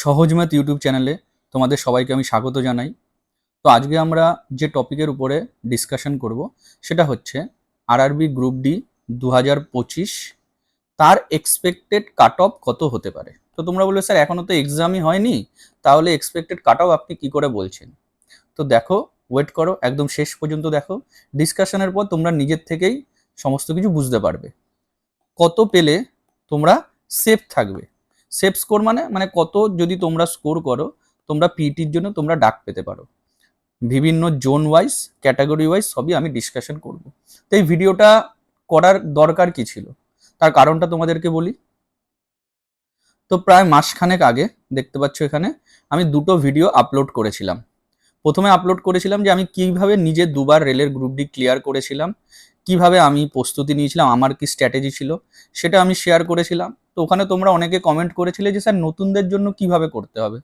সহজ math YouTube চ্যানেলে তোমাদের সবাইকে আমি স্বাগত জানাই। তো আজকে আমরা যে টপিকের উপরে ডিসকাশন করব, সেটা হচ্ছে আরআরবি গ্রুপ ডি দু হাজার পঁচিশ, তার এক্সপেক্টেড কাট অফ কত হতে পারে? তো তোমরা বলবে, স্যার, এখনও তো এক্সামই হয়নি, তাহলে এক্সপেক্টেড কাট অফ আপনি কি করে বলছেন? তো দেখো ওয়েট করো, একদম শেষ পর্যন্ত দেখো ডিসকাশনের পর তোমরা নিজের থেকেই সমস্ত কিছু বুঝতে পারবে। কত পেলে তোমরা সেফ থাকবে? সেফ স্কোর মানে মানে কত যদি তোমরা স্কোর করো, তোমরা পিটির জন্য তোমরা ডাক পেতে পারো। বিভিন্ন জোন ওয়াইজ ক্যাটাগরি ওয়াইজ সবই আমি ডিসকাশন করব। তো এই ভিডিওটা করার দরকার কি ছিল? তার কারণটা তোমাদেরকে বলি। তো প্রায় মাসখানেক আগে, দেখতে পাচ্ছ এখানে, আমি দুটো ভিডিও আপলোড করেছিলাম। প্রথমে আপলোড করেছিলাম যে আমি কীভাবে নিজে দুবার রেলের গ্রুপ ডি ক্লিয়ার করেছিলাম। কীভাবে আমি প্রস্তুতি নিয়েছিলাম, আমার কি স্ট্র্যাটেজি ছিল, সেটা আমি শেয়ার করেছিলাম। তো ওখানে তোমরা অনেকে কমেন্ট করেছিলে যে, স্যার, নতুনদের জন্য কীভাবে করতে হবে?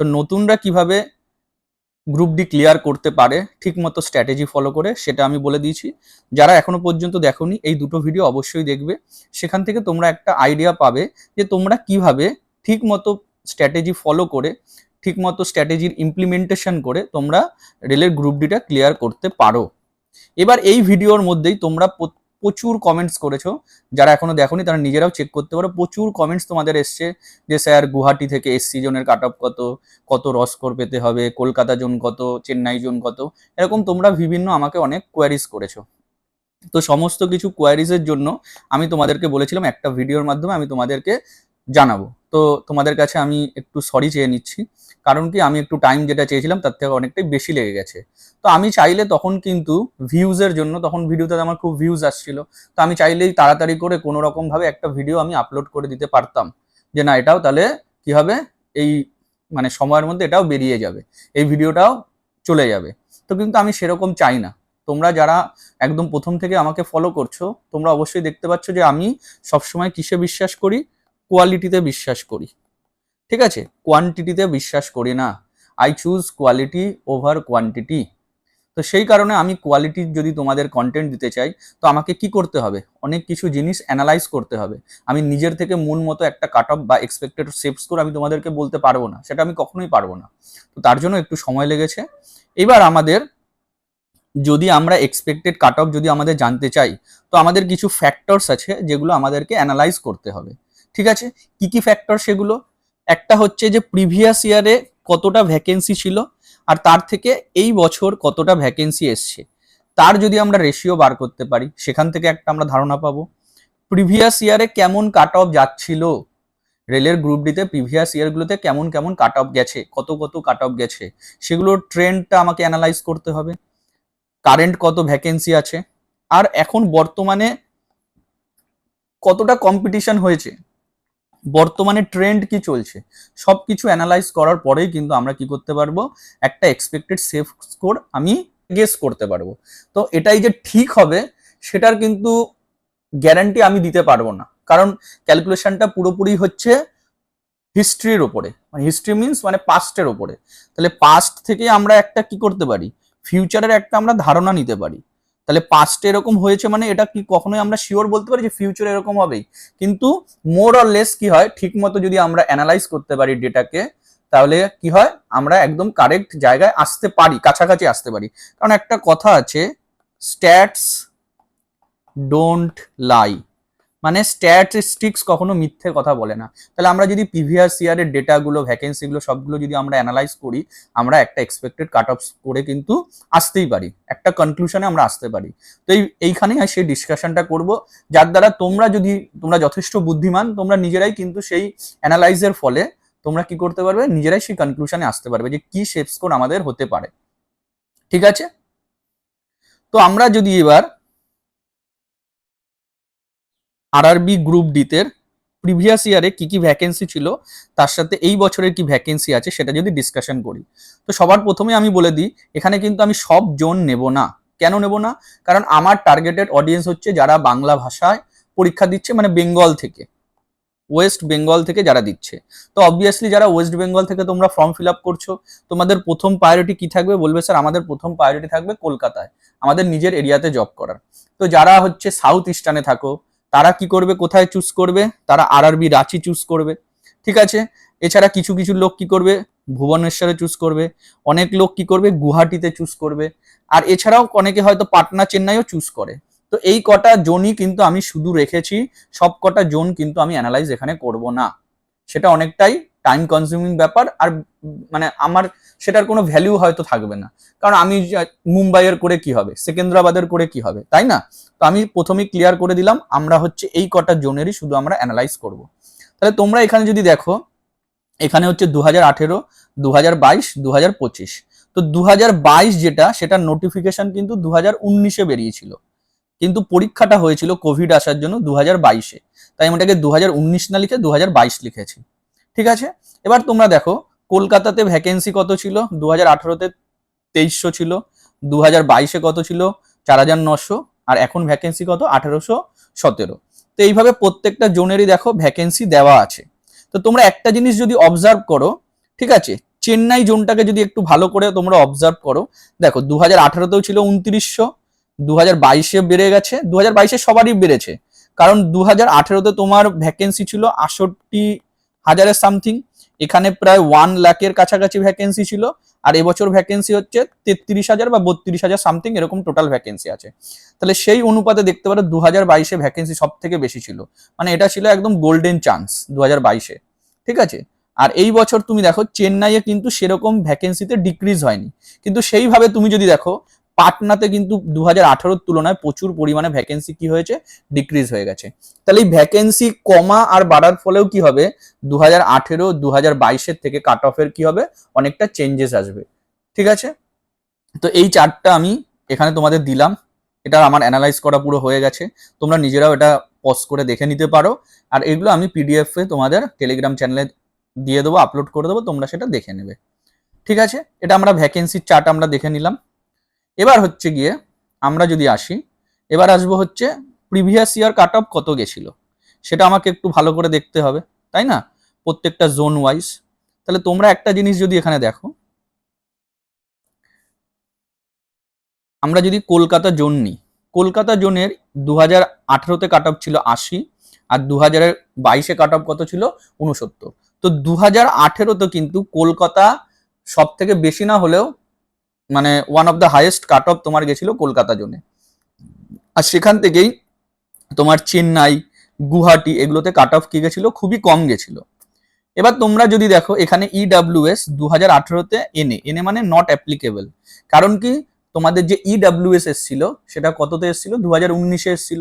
তো নতুনরা কীভাবে গ্রুপ ডি ক্লিয়ার করতে পারে ঠিক মতো স্ট্র্যাটেজি ফলো করে, সেটা আমি বলে দিয়েছি। যারা এখনও পর্যন্ত দেখোনি, এই দুটো ভিডিও অবশ্যই দেখবে। সেখান থেকে তোমরা একটা আইডিয়া পাবে যে, তোমরা কীভাবে ঠিক মতো স্ট্র্যাটেজি ফলো করে ঠিক মতো স্ট্র্যাটেজির ইমপ্লিমেন্টেশন করে তোমরা রেলের গ্রুপ ডিটা ক্লিয়ার করতে পারো। এবার এই ভিডিওর মধ্যেই তোমরা প্রচুর কমেন্টস করেছ। যারা এখনও দেখোনি, তারা নিজেরাও চেক করতে পারো। প্রচুর কমেন্টস তোমাদের এসছে যে, স্যার, গুয়াহাটি থেকে এসসি জোনের কাট অফ কত কত রস্কোর পেতে হবে? কলকাতা জোন কত? চেন্নাই জোন কত? এরকম তোমরা বিভিন্ন আমাকে অনেক কোয়ারিজ করেছ। তো সমস্ত কিছু কোয়ারিজের জন্য আমি তোমাদেরকে বলেছিলাম একটা ভিডিওর মাধ্যমে আমি তোমাদেরকে জানাব। তো তোমাদের কাছে আমি একটু সরি চেয়ে নিচ্ছি। কারণ কি আমি একটু টাইম যেটা চেয়েছিলাম তার থেকে অনেকটাই বেশি লেগে গেছে। তো আমি চাইলে তখন কিন্তু ভিউজের জন্য, তখন ভিডিওতে আমার খুব ভিউজ আসছিল। তো আমি চাইলেই তাড়াতাড়ি করে কোনো রকম ভাবে একটা ভিডিও আমি আপলোড করে দিতে পারতাম। যে না, এটাও তাহলে কি হবে? এই মানে সময়ের মধ্যে এটাও বেরিয়ে যাবে। এই ভিডিওটাও চলে যাবে। তো কিন্তু আমি সেরকম চাই না। তোমরা যারা একদম প্রথম থেকে আমাকে ফলো করছ, তোমরা অবশ্যই দেখতে পাচ্ছ যে আমি সবসময় কিসে বিশ্বাস করি? কোয়ালিটিতে বিশ্বাস করি। ঠিক আছে? কোয়ান্টিটিতে বিশ্বাস করি না। I choose quality over quantity তো সেই কারণে আমি কোয়ালিটির যদি তোমাদের কন্টেন্ট দিতে চাই, তো আমাকে কি করতে হবে? অনেক কিছু জিনিস অ্যানালাইজ করতে হবে। আমি নিজের থেকে মন মতো একটা কাট অফ বা এক্সপেক্টেড সেভ স্কোর আমি তোমাদেরকে বলতে পারব না। সেটা আমি কখনোই পারব না। তো তার জন্য একটু সময় লেগেছে। এবার আমাদের যদি আমরা এক্সপেক্টেড কাট অফ যদি আমাদের জানতে চাই, তো আমাদের কিছু ফ্যাক্টরস আছে যেগুলো আমাদেরকে অ্যানালাইজ করতে হবে। ঠিক আছে? কি কি ফ্যাক্টর সেগুলো? একটা হচ্ছে যে প্রিভিয়াস ইয়ারে কতটা ভ্যাকেন্সি ছিল আর তার থেকে এই বছর কতটা ভ্যাকেন্সি এসছে। তার যদি আমরা রেশিও বার করতে পারি, সেখান থেকে একটা আমরা ধারণা পাবো। প্রিভিয়াস ইয়ারে কেমন কাট অফ যাচ্ছিল? রেলের গ্রুপ ডিতে প্রিভিয়াস ইয়ারগুলোতে কেমন কেমন কাট অফ গেছে? কত কত কাট অফ গেছে? সেগুলোর ট্রেন্ডটা আমাকে অ্যানালাইজ করতে হবে। কারেন্ট কত ভ্যাকেন্সি আছে? আর এখন বর্তমানে কতটা কম্পিটিশন হয়েছে? বর্তমানে ট্রেন্ড কি চলছে? সব কিছু অ্যানালাইজ করার পরেই কিন্তু আমরা কি করতে পারব? একটা এক্সপেক্টেড সেফ স্কোর আমি গেস করতে পারব। তো এটাই যে ঠিক হবে, সেটার কিন্তু গ্যারান্টি আমি দিতে পারব না। কারণ ক্যালকুলেশনটা পুরোপুরি হচ্ছে হিস্ট্রির ওপরে মানে হিস্ট্রি মিনস মানে পাস্টের ওপরে তাহলে পাস্ট থেকে আমরা একটা কি করতে পারি? ফিউচারের একটা আমরা ধারণা নিতে পারি। তাহলে পাস্টে এরকম হয়েছে মানে এটা কি কখনোই আমরা শিওর বলতে পারি যে ফিউচার এরকম হবেই। কিন্তু মোর অর লেস কি হয়? ঠিক মতো যদি আমরা অ্যানালাইজ করতে পারি ডেটাকে তাহলে কি হয়? আমরা একদম কারেক্ট জায়গায় আসতে পারি, কাছাকাছি আসতে পারি। কারণ একটা কথা আছে স্ট্যাটস ডোন্ট লাই মানে স্ট্যাটিস্টিক্স কখনো মিথ্যে কথা বলে না। তাহলে আমরা যদি প্রিভিয়াস ইয়ারের ডেটাগুলো ভ্যাকেন্সিগুলো সবগুলো যদি আমরা অ্যানালাইজ করি, আমরা একটা এক্সপেক্টেড কাট অফ করে কিন্তু আসতেই পারি। একটা কনক্লুশনে আমরা আসতে পারি। তো এই, এইখানেই সেই ডিসকাশনটা করব। যার দ্বারা তোমরা যদি, তোমরা যথেষ্ট বুদ্ধিমান, তোমরা নিজেরাই কিন্তু সেই অ্যানালাইজের ফলে তোমরা কি করতে পারবে? নিজেরাই সেই কনক্লুশনে আসতে পারবে যে কি শেপ স্কোর আমাদের হতে পারে। ঠিক আছে? তো আমরা যদি এবার আরআরবি গ্রুপ ডিতে প্রিভিয়াস ইয়ারে কি কি ভ্যাকেন্সি ছিল, তার সাথে এই বছরের কি ভ্যাকেন্সি আছে সেটা যদি ডিসকাশন করি। তো সবার প্রথমে আমি বলে দিই, এখানে কিন্তু আমি সব জোন নেব না। কেন নেব না? কারণ আমার টার্গেটেড অডিয়েন্স হচ্ছে যারা বাংলা ভাষায় পরীক্ষা দিচ্ছে মানে বেঙ্গল থেকে ওয়েস্ট বেঙ্গল থেকে যারা দিচ্ছে। তো অবভিয়াসলি যারা ওয়েস্ট বেঙ্গল থেকে তোমরা ফর্ম ফিল আপ করছ, তোমাদের প্রথম প্রায়োরিটি কি থাকবে? বলবে স্যার আমাদের প্রথম প্রায়োরিটি থাকবে কলকাতায়, আমাদের নিজের এরিয়াতে জব করার। তো যারা হচ্ছে সাউথ ইস্টার্নে থাকো তারা কি করবে, কোথায় চুজ করবে, তারা আর আরআরবি রাঁচি চুজ করবে, ঠিক আছে? এছাড়া কিছু কিছু লোক কি করবে, ভুবনেশ্বরে চুজ করবে, অনেক লোক কি করবে, গুয়াহাটিতে চুজ করবে, আর এছাড়াও অনেকে হয়তো পাটনা, চেন্নাইও চুজ করে। তো এই কটা জোনই কিন্তু আমি শুধু রেখেছি সব কটা জোন কিন্তু আমি অ্যানালাইজ এখানে করব না। সেটা অনেকটাই টাইম কনজিউমিং ব্যাপার আর মানে আমার সেটার কোনো ভ্যালু হয়তো থাকবে না। কারণ আমি মুম্বাইয়ের করে কি হবে? সেকেন্দ্রাবাদের করে কি হবে? তাই না? তো আমি প্রথমেই ক্লিয়ার করে দিলাম, আমরা হচ্ছে এই কটা জোনেরই শুধু আমরা অ্যানালাইজ করব। তাহলে তোমরা এখানে যদি দেখো, এখানে হচ্ছে দু হাজার আঠেরো দু হাজার বাইশ দু হাজার পঁচিশ। তো দু হাজার বাইশ যেটা, সেটার নোটিফিকেশন কিন্তু দু হাজার উনিশে বেরিয়েছিল। কিন্তু পরীক্ষাটা হয়েছিল কোভিড আসার জন্য দু হাজার বাইশে। তাই আমি এটাকে দু হাজার উনিশ না লিখে দু হাজার বাইশ লিখেছি। ঠিক আছে? এবার তোমরা দেখো, কলকাতাতে ভ্যাকেন্সি কত ছিল? দু হাজার আঠেরোতে তেইশশো ছিল দু হাজার বাইশে কত ছিল? চার হাজার নশো, আর এখন ভ্যাকেন্সি কত? আঠেরোশো সতেরো। তো এইভাবে প্রত্যেকটা জোনেরই দেখো ভ্যাকেন্সি দেওয়া আছে। তো তোমরা একটা জিনিস যদি অবজার্ভ করো, ঠিক আছে? চেন্নাই জোনটাকে যদি একটু ভালো করে তোমরা অবজার্ভ করো, দেখো দু হাজার আঠারোতেও ছিল উনত্রিশশো দু হাজার বাইশে বেড়ে গেছে দু হাজার বাইশে সবারই বেড়েছে। কারণ দু হাজার আঠেরোতে তোমার ভ্যাকেন্সি ছিল আটষট্টি হাজারের সামথিং। এখানে প্রায় ওয়ান লাখের কাছাকাছি ভ্যাকেন্সি ছিল। আর এবছর ভ্যাকেন্সি হচ্ছে তেত্রিশ হাজার বা বত্রিশ হাজার সামথিং এরকম টোটাল ভ্যাকেন্সি আছে। তাহলে সেই অনুপাতে দেখতে পারো দু হাজার বাইশে ভ্যাকেন্সি সব থেকে বেশি ছিল। মানে এটা ছিল একদম গোল্ডেন চান্স দু হাজার বাইশে। ঠিক আছে? আর এই বছর তুমি দেখো, চেন্নাইয়ে কিন্তু সেরকম ভ্যাকেন্সিতে ডিক্রিজ হয়নি। কিন্তু সেইভাবে তুমি যদি দেখো পাটনাতে কিন্তু দু হাজার তুলনায় প্রচুর পরিমাণে ভ্যাকেন্সি কি হয়েছে? ডিক্রিজ হয়ে গেছে। তাহলে এই ভ্যাকেন্সি কমা আর বাড়ার ফলেও কি হবে? দু হাজার আঠেরো দু হাজার বাইশের থেকে কাট অফের কি হবে? অনেকটা চেঞ্জেস আসবে। ঠিক আছে? তো এই চারটা আমি এখানে তোমাদের দিলাম। এটা আমার অ্যানালাইজ করা পুরো হয়ে গেছে। তোমরা নিজেরাও এটা পজ করে দেখে নিতে পারো। আর এগুলো আমি পিডিএফে তোমাদের টেলিগ্রাম চ্যানেলে দিয়ে দেবো আপলোড করে দেবো, তোমরা সেটা দেখে নেবে। ঠিক আছে? এটা আমরা ভ্যাকেন্সির চার্ট আমরা দেখে নিলাম। এবার হচ্ছে গিয়ে আমরা যদি আসি, এবার আসব হচ্ছে প্রিভিয়াস ইয়ার কাট অফ কত গেছিল? সেটা আমাকে একটু ভালো করে দেখতে হবে, তাই না? প্রত্যেকটা জোন ওয়াইজ তাহলে তোমরা একটা জিনিস যদি এখানে দেখো, আমরা যদি কলকাতা জোন নিই, কলকাতা জোনের দু হাজার আঠেরোতে কাট অফ ছিল আশি, আর দু হাজার বাইশে কাট অফ কত ছিল? উনসত্তর তো দু হাজার আঠেরোতে কিন্তু কলকাতা সব থেকে বেশি না হলেও মানে one of the highest cut off তোমার গেছিল কলকাতা জোনে। আর সেখান থেকেই তোমার চেন্নাই, গুয়াহাটি এগুলোতে কাট অফ কি গেছিল? খুবই কম গেছিল। এবার তোমরা যদি দেখো, এখানে E ইডাব্লিউএস দু হাজার আঠেরোতে এনে এনে মানে নট অ্যাপ্লিকেবল কারণ কি? তোমাদের যে E ইডাব্লিউএস এসছিল, সেটা কততে এসছিল? দু হাজার উনিশে এসছিল।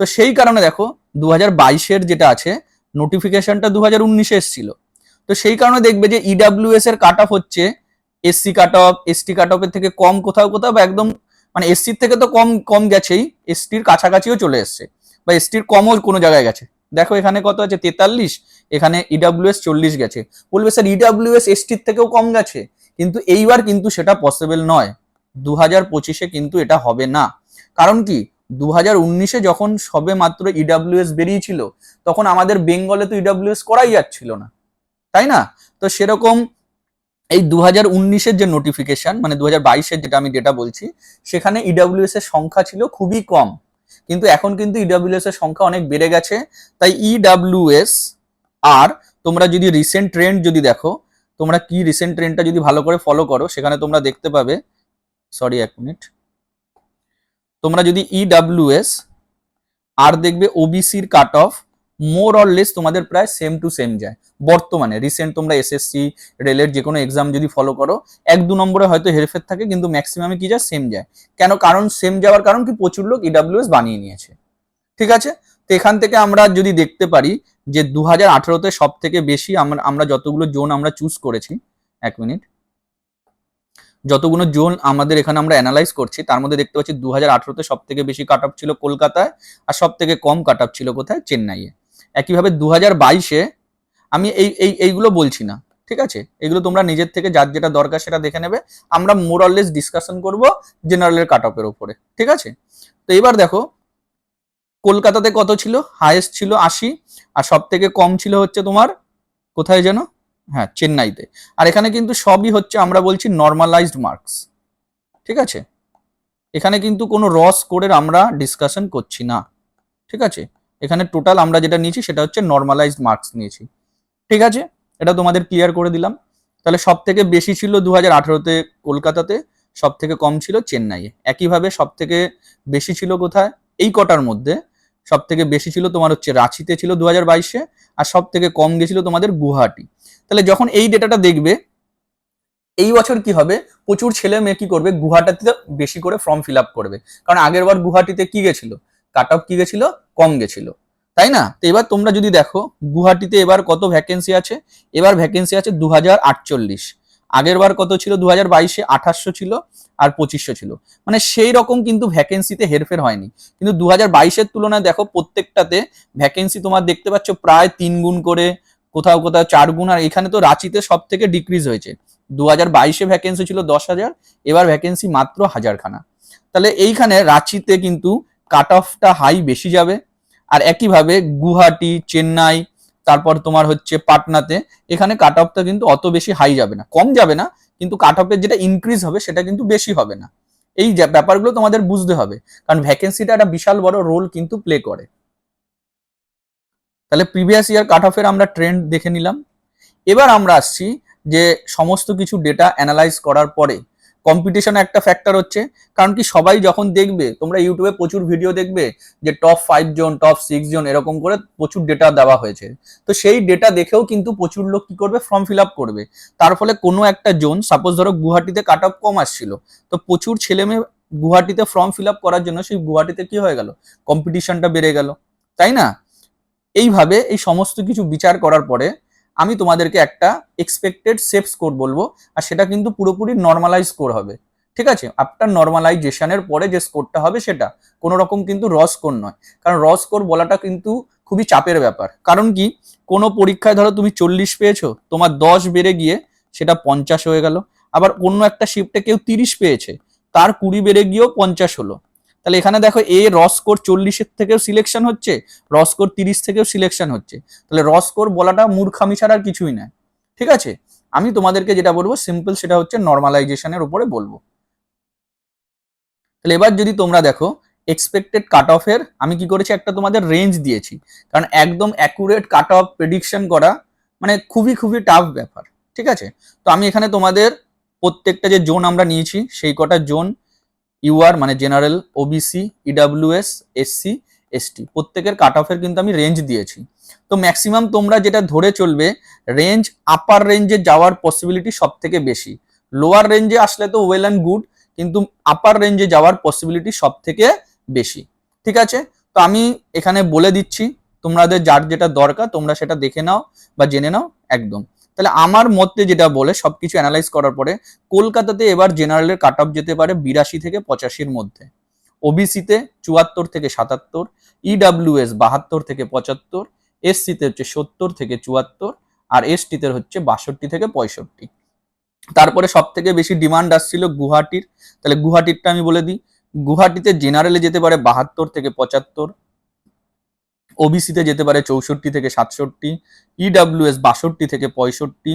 তো সেই কারণে দেখো দু হাজার বাইশের যেটা আছে নোটিফিকেশনটা দু হাজার উনিশে এসছিল। তো সেই কারণে দেখবে যে ইডাব্লিউএস এর কাট অফ হচ্ছে SC cut off ST cut অফের থেকে কম কোথাও কোথাও বা একদম মানে এসসির থেকে তো কম কম গেছেই এসটির কাছাকাছিও চলে এসছে। বা এসটির কমও কোনো জায়গায় গেছে। দেখো এখানে কত আছে? তেতাল্লিশ, এখানে ইডাব্লিউএস চল্লিশ গেছে। বলবে স্যার ইডাব্লিউএস এসটির থেকেও কম গেছে। কিন্তু এইবার কিন্তু সেটা পসিবল নয়। দু হাজার পঁচিশে কিন্তু এটা হবে না। কারণ কি? দু হাজার উনিশে যখন সবে মাত্র ইডাব্লিউএস বেরিয়েছিল, তখন আমাদের বেঙ্গলে তো ইডাব্লিউএস করাই যাচ্ছিল না। তাই না? তো সেরকম এই দু হাজার উনিশের যে নোটিফিকেশন মানে দু হাজার বাইশের যেটা আমি ডেটা বলছি, সেখানে ইডাব্লিউএস এর সংখ্যা ছিল খুবই কম। কিন্তু এখন কিন্তু ইডাব্লিউএস এর সংখ্যা অনেক বেড়ে গেছে। তাই ইডাব্লিউএস আর তোমরা যদি রিসেন্ট ট্রেন্ড যদি দেখো, তোমরা কি রিসেন্ট ট্রেন্ডটা যদি ভালো করে ফলো করো, সেখানে তোমরা দেখতে পাবে সরি এক মিনিট তোমরা যদি ইডাব্লিউএস আর দেখবে ওবিসির cut off more or less তোমাদের প্রায় সেম টু সেম যায়। বর্তমানে রিসেন্ট তোমরা এসএসসি রেলের যে কোনো এক্সাম যদি ফলো করো, এক দু নম্বরে হয়তো হেরফের থাকে, কিন্তু ম্যাক্সিমামে কি যায়? সেম যায়। কেন? কারণ সেম যাওয়ার কারণ কি? প্রচুর লোক ইডাব্লিউএস বানিয়ে নিয়েছে। ঠিক আছে? তো এখান থেকে আমরা যদি দেখতে পারি যে দু হাজার আঠেরোতে সব থেকে বেশি আমরা আমরা যতগুলো জোন আমরা চুজ করেছি, এক মিনিট। যতগুলো জোন আমাদের এখানে আমরা অ্যানালাইজ করছি, তার মধ্যে দেখতে পাচ্ছি দু হাজার আঠেরোতে সব থেকে বেশি কাট ছিল কলকাতায়, আর সব থেকে কম কাট ছিল কোথায়? চেন্নাইয়ে। একইভাবে দু হাজার বাইশে আমি এই এই, এইগুলো বলছি না, ঠিক আছে? এগুলো তোমরা নিজের থেকে যার যেটা দরকার সেটা দেখে নেবে। আমরা মোরাললেস ডিসকাশন করব জেনারেলের কাট অফের উপরে, ঠিক আছে? তো এবার দেখো, কলকাতাতে কত ছিল? হাইয়েস্ট ছিল আশি, আর সব থেকে কম ছিল হচ্ছে তোমার, কোথায় যেন? হ্যাঁ চেন্নাইতে। আর এখানে কিন্তু সবই হচ্ছে আমরা বলছি নর্মালাইজড মার্কস ঠিক আছে? এখানে কিন্তু কোনো র স্কোরের আমরা ডিসকাশন করছি না, ঠিক আছে? এখানে টোটাল আমরা যেটা নিয়েছি সেটা হচ্ছে নর্মালাইজড মার্কস নিয়েছি। ঠিক আছে? এটা তোমাদের ক্লিয়ার করে দিলাম। তাহলে সব থেকে বেশি ছিল দু হাজার আঠেরোতে কলকাতাতে সব থেকে কম ছিল চেন্নাইয়ে। একইভাবে সব থেকে বেশি ছিল কোথায়? এই কটার মধ্যে। সব থেকে বেশি ছিল তোমার হচ্ছে রাঁচিতে ছিল দু হাজার বাইশে আর সব থেকে কম গেছিল তোমাদের গুয়াহাটি। তাহলে যখন এই ডেটাটা দেখবে, এই বছর কি হবে? প্রচুর ছেলে মেয়ে কি করবে? গুয়াহাটিতে বেশি করে ফর্ম ফিল আপ করবে। কারণ আগের বার গুয়াহাটিতে কি গেছিল? কাট অফ কি গেছিল, কম গেছিল। তাই না? তো এবার তোমরা যদি দেখো, গুয়াহাটিতে এবার কত ভ্যাকেন্সি আছে? এবার ভ্যাকেন্সি আছে দু হাজার আটচল্লিশ। আগের বার কত ছিল? দু হাজার বাইশে আঠাশশো ছিল আর পঁচিশশো ছিল। মানে সেই রকম কিন্তু ভ্যাকেন্সিতে হেরফের হয়নি। কিন্তু দু হাজার বাইশের তুলনায় দেখো, প্রত্যেকটাতে ভ্যাকেন্সি তোমার দেখতে পাচ্ছ প্রায় তিন গুণ করে, কোথাও কোথাও চার গুণ, আর এখানে তো রাঁচিতে সব থেকে ডিক্রিজ হয়েছে। দু হাজার বাইশে ভ্যাকেন্সি ছিল দশ হাজার, এবার ভ্যাকেন্সি মাত্র হাজারখানা। তাহলে এইখানে রাঁচিতে কিন্তু কাট অফটা হাই বেশি যাবে। আর একইভাবে গুয়াহাটি, চেন্নাই, তারপর তোমার হচ্ছে পাটনাতে, এখানে কাট অফটা কিন্তু অত বেশি হাই যাবে না। কম যাবে না, কিন্তু কাট অফের যেটা ইনক্রিজ হবে সেটা কিন্তু বেশি হবে না। এই ব্যাপারগুলো তোমাদের বুঝতে হবে, কারণ ভ্যাকেন্সিটা একটা বিশাল বড় রোল কিন্তু প্লে করে। তাহলে প্রিভিয়াস ইয়ার কাট অফের আমরা ট্রেন্ড দেখে নিলাম। এবার আমরা আসছি যে সমস্ত কিছু ডেটা অ্যানালাইজ করার পরে কম্পিটিশন একটা ফ্যাক্টর হচ্ছে। কারণ কি সবাই যখন দেখবে, তোমরা ইউটিউবে প্রচুর ভিডিও দেখবে যে টপ ফাইভ জন টপ সিক্স জন এরকম করে প্রচুর ডেটা দেওয়া হয়েছে। তো সেই ডেটা দেখেও কিন্তু প্রচুর লোক কি করবে? ফর্ম ফিল আপ করবে। তার ফলে কোনো একটা জোন সাপোজ ধরো গুয়াহাটিতে কাট অফ কম আসছিল, তো প্রচুর ছেলে মেয়ে গুয়াহাটিতে ফর্ম ফিল আপ করার জন্য সেই গুয়াহাটিতে কি হয়ে গেল? কম্পিটিশনটা বেড়ে গেল। তাই না? এইভাবে এই সমস্ত কিছু বিচার করার পরে আমি তোমাদেরকে একটা এক্সপেক্টেড সেফ স্কোর বলব, আর সেটা কিন্তু পুরোপুরি নর্মালাইজ স্কোর হবে। ঠিক আছে? আফটার নর্মালাইজেশনের পরে যে স্কোরটা হবে সেটা। কোনো রকম কিন্তু র স্কোর নয়। কারণ র স্কোর বলাটা কিন্তু খুবই চাপের ব্যাপার। কারণ কি? কোনো পরীক্ষায় ধরো তুমি চল্লিশ পেয়েছ, তোমার দশ বেড়ে গিয়ে সেটা পঞ্চাশ হয়ে গেল। আবার অন্য একটা শিফটে কেউ তিরিশ পেয়েছে, তার কুড়ি বেড়ে গিয়েও পঞ্চাশ হলো। তাহলে এখানে দেখো এ র স্কোর চল্লিশের থেকেও সিলেকশন হচ্ছে র স্কোর তিরিশ থেকেও সিলেকশন হচ্ছে। তাহলে র স্কোর বলাটা মূর্খামি ছাড়া আর কিছুই নয়। ঠিক আছে? আমি তোমাদেরকে যেটা বলব সিম্পল সেটা হচ্ছে নর্মালাইজেশনের উপরে বলব। তাহলে এবার যদি তোমরা দেখো এক্সপেক্টেড কাট অফের আমি কি করেছি? একটা তোমাদের রেঞ্জ দিয়েছি। কারণ একদম অ্যাকুরেট কাট অফ প্রেডিকশন করা মানে খুবই খুবই টাফ ব্যাপার। ঠিক আছে? তো আমি এখানে তোমাদের প্রত্যেকটা যে জোন আমরা নিয়েছি, সেই কটা জোন ইউআর মানে general OBC EWS SC ST প্রত্যেকের কাট অফের কিন্তু আমি রেঞ্জ দিয়েছি। তো ম্যাক্সিমাম তোমরা যেটা ধরে চলবে রেঞ্জ আপার রেঞ্জে যাওয়ার পসিবিলিটি সব থেকে বেশি। লোয়ার রেঞ্জে আসলে তো ওয়েল অ্যান্ড গুড কিন্তু আপার রেঞ্জে যাওয়ার পসিবিলিটি সব থেকে বেশি। ঠিক আছে? তো আমি এখানে বলে দিচ্ছি, তোমাদের যার যেটা দরকার, তোমরা সেটা দেখে নাও বা জেনে নাও, একদম। তাহলে আমার মতে যেটা বলে, সবকিছু অ্যানালাইজ করার পরে, কলকাতাতে এবার জেনারেলের কাট অফ যেতে পারে বিরাশি থেকে পঁচাশির মধ্যে। ওবিসিতে চুয়াত্তর থেকে সাতাত্তর ইডাব্লিউএস বাহাত্তর থেকে পঁচাত্তর এসসিতে হচ্ছে সত্তর থেকে চুয়াত্তর, আর এসটিতে হচ্ছে বাষট্টি থেকে পঁয়ষট্টি। তারপরে সব থেকে বেশি ডিমান্ড আসছিল গুয়াহাটির। তাহলে গুয়াহাটিরটা আমি বলে দিই। গুয়াহাটিতে জেনারেলে যেতে পারে বাহাত্তর থেকে পঁচাত্তর ওবিসিতে যেতে পারে চৌষট্টি থেকে সাতষট্টি ইডাব্লিউএস বাষট্টি থেকে পঁয়ষট্টি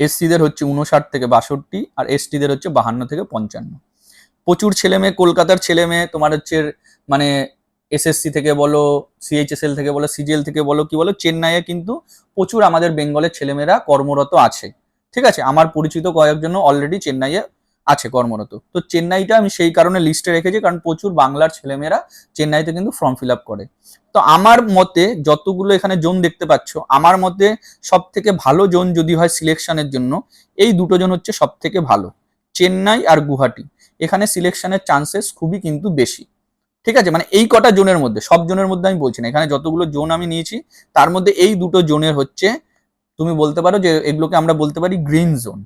এসসিদের হচ্ছে উনষাট থেকে বাষট্টি আর এসটিদের হচ্ছে বাহান্ন থেকে পঞ্চান্ন। প্রচুর ছেলে মেয়ে, কলকাতার ছেলে মেয়ে, তোমার হচ্ছে মানে এসএসসি থেকে বলো সিএইচএসএল থেকে বলো সিজিএল থেকে বলো, কি বলো, চেন্নাইয়ে কিন্তু প্রচুর আমাদের বেঙ্গলের ছেলেমেয়েরা কর্মরত আছে। ঠিক আছে? আমার পরিচিত কয়েকজন অলরেডি চেন্নাইয়ে আছে কর্মরত। তো চেন্নাইটা আমি সেই কারণে লিস্টে রেখেছি, কারণ প্রচুর বাংলার ছেলেমেয়েরা চেন্নাইতে কিন্তু ফর্ম ফিল আপ করে। তো আমার মতে যতগুলো এখানে জোন দেখতে পাচ্ছ, আমার মতে সব থেকে ভালো জোন যদি হয় সিলেকশনের জন্য, এই দুটো জোন হচ্ছে সব থেকে ভালো, চেন্নাই আর গুয়াহাটি। এখানে সিলেকশনের চান্সেস খুবই কিন্তু বেশি। ঠিক আছে? মানে এই কটা জোনের মধ্যে, সব জোনের মধ্যে আমি বলছি না। এখানে যতগুলো জোন আমি নিয়েছি, তার মধ্যে এই দুটো জোনের হচ্ছে, তুমি বলতে পারো যে এগুলোকে আমরা বলতে পারি গ্রিন জোন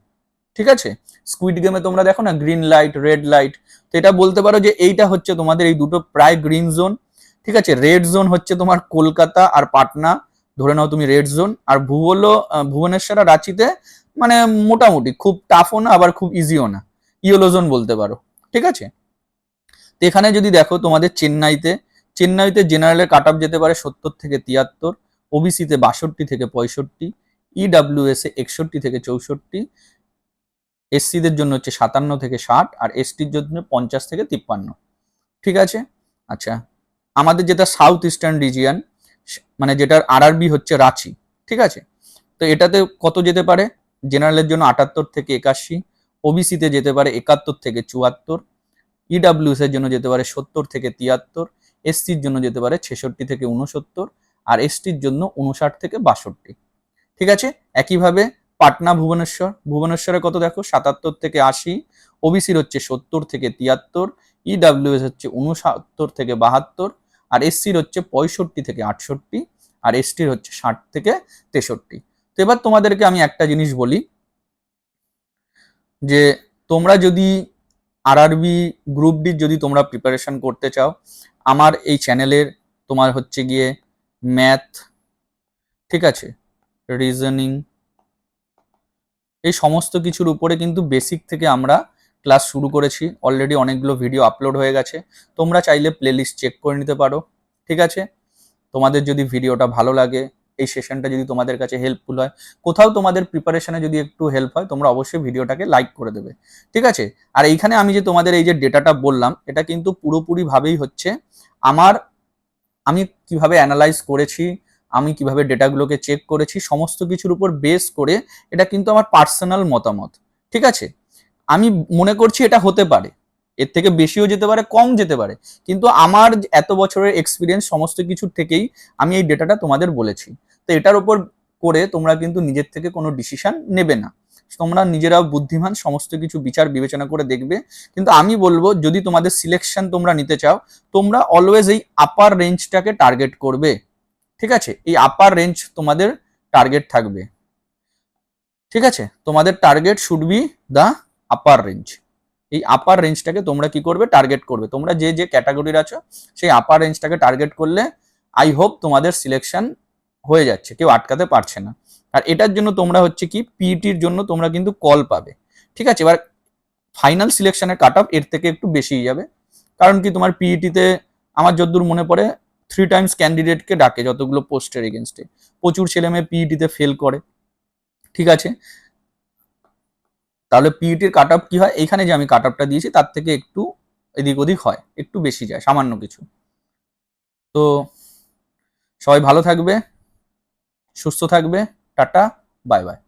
ঠিক আছে? স্কুইড গেমে তোমরা দেখো না গ্রিন লাইট রেড লাইট তো এটা বলতে পারো যে এইটা হচ্ছে তোমাদের এই দুটো প্রায় গ্রিন জোন ঠিক আছে? রেড জোন হচ্ছে তোমার কলকাতা আর পাটনা, ধরে নাও তুমি রেড জোন আর ভুবল ভুবনেশ্বর আর রাঁচিতে মানে মোটামুটি, খুব টাফও না, আবার খুব ইজিও না ইয়েলো জোন বলতে পারো, ঠিক আছে? তো এখানে যদি দেখো তোমাদের চেন্নাইতে চেন্নাইতে জেনারেলের কাট অফ যেতে পারে সত্তর থেকে তিয়াত্তর ওবিসিতে বাষট্টি থেকে পঁয়ষট্টি ইডাব্লিউএস এ একষট্টি থেকে চৌষট্টি এসসিদের জন্য হচ্ছে সাতান্ন থেকে ষাট আর এসটির জন্য পঞ্চাশ থেকে তিপ্পান্ন। ঠিক আছে? আচ্ছা। আমাদের যেটা সাউথ ইস্টার্ন রিজিয়ান মানে যেটার আরআরবি হচ্ছে রাঁচি। ঠিক আছে? তো এটাতে কত যেতে পারে? জেনারেলের জন্য আটাত্তর থেকে একাশি ওবিসিতে যেতে পারে একাত্তর থেকে চুয়াত্তর ইডাব্লিউএস এর জন্য যেতে পারে সত্তর থেকে তিয়াত্তর এসসির জন্য যেতে পারে ছেষট্টি থেকে উনসত্তর আর এসটির জন্য উনষাট থেকে বাষট্টি। ঠিক আছে? একইভাবে পাটনা, ভুবনেশ্বর। ভুবনেশ্বরে কত দেখো? সাতাত্তর থেকে আশি। ওবিসির হচ্ছে সত্তর থেকে তিয়াত্তর। ইডাব্লিউএস হচ্ছে উনসত্তর থেকে বাহাত্তর। আর এসসির হচ্ছে পঁয়ষট্টি থেকে আটষট্টি। আর এসটির হচ্ছে ষাট থেকে তেষট্টি। তো এবার তোমাদেরকে আমি একটা জিনিস বলি, যে তোমরা যদি আরআরবি গ্রুপ ডি যদি তোমরা প্রিপারেশন করতে চাও, আমার এই চ্যানেলের তোমার হচ্ছে গিয়ে ম্যাথ ঠিক আছে? রিজনিং এই সমস্ত কিছুর উপরে কিন্তু বেসিক থেকে আমরা ক্লাস শুরু করেছি। অলরেডি অনেকগুলো ভিডিও আপলোড হয়ে গেছে। তোমরা চাইলে প্লেলিস্ট চেক করে নিতে পারো। ঠিক আছে? তোমাদের যদি ভিডিওটা ভালো লাগে, এই সেশনটা যদি তোমাদের কাছে হেল্পফুল হয়, কোথাও তোমাদের প্রিপারেশনে যদি একটু হেল্প হয়, তোমরা অবশ্যই ভিডিওটাকে লাইক করে দেবে। ঠিক আছে? আর এইখানে আমি যে তোমাদের এই যে ডেটাটা বললাম, এটা কিন্তু পুরোপুরিভাবেই হচ্ছে আমার, আমি কীভাবে অ্যানালাইজ করেছি আমি কীভাবে ডেটাগুলোকে চেক করেছি, সমস্ত কিছুর উপর বেস করে এটা কিন্তু আমার পার্সোনাল মতামত, ঠিক আছে? আমি মনে করছি এটা হতে পারে, এর থেকে বেশিও যেতে পারে, কম যেতে পারে, কিন্তু আমার এত বছরের এক্সপিরিয়েন্স সমস্ত কিছুর থেকেই আমি এই ডেটাটা তোমাদের বলেছি। তো এটার উপর করে তোমরা কিন্তু নিজের থেকে কোনো ডিসিশন নেবে না। তোমরা নিজেরাও বুদ্ধিমান, সমস্ত কিছু বিচার, বিবেচনা করে দেখবে। কিন্তু আমি বলব, যদি তোমাদের সিলেকশন তোমরা নিতে চাও, তোমরা অলওয়েজ এই আপার রেঞ্জটাকে টার্গেট করবে। ঠিক আছে? এই আপার রেঞ্জ তোমাদের টার্গেট থাকবে। ঠিক আছে? তোমাদের target should be the upper range এই আপার রেঞ্জটাকে তোমরা কি করবে? টার্গেট করবে। তোমরা যে যে ক্যাটাগরির আছো, সেই আপার রেঞ্জটাকে টার্গেট করলে আই হোপ তোমাদের সিলেকশন হয়ে যাচ্ছে। কেউ আটকাতে পারছে না। আর এটার জন্য তোমরা হচ্ছে কি? পিইটির জন্য তোমরা কিন্তু কল পাবে। ঠিক আছে? এবার ফাইনাল সিলেকশনের কাট অফ এর থেকে একটু বেশি যাবে। কারণ কি? তোমার পিইটিতে আমার যদ্দূর মনে পড়ে থ্রি টাইমস ক্যান্ডিডেটকে ডাকে যতগুলো পোস্টের এগেনস্টে প্রচুর ছেলে মেয়ে পিইটিতে ফেল করে। ঠিক আছে? তাহলে পিইটির কাট অফ কি হয়? এইখানে যে আমি কাট অফটা দিয়েছি, তার থেকে একটু এদিক ওদিক হয়, একটু বেশি যায়, সামান্য কিছু। তো সবাই ভালো থাকবে, সুস্থ থাকবে, টাটা বাই বাই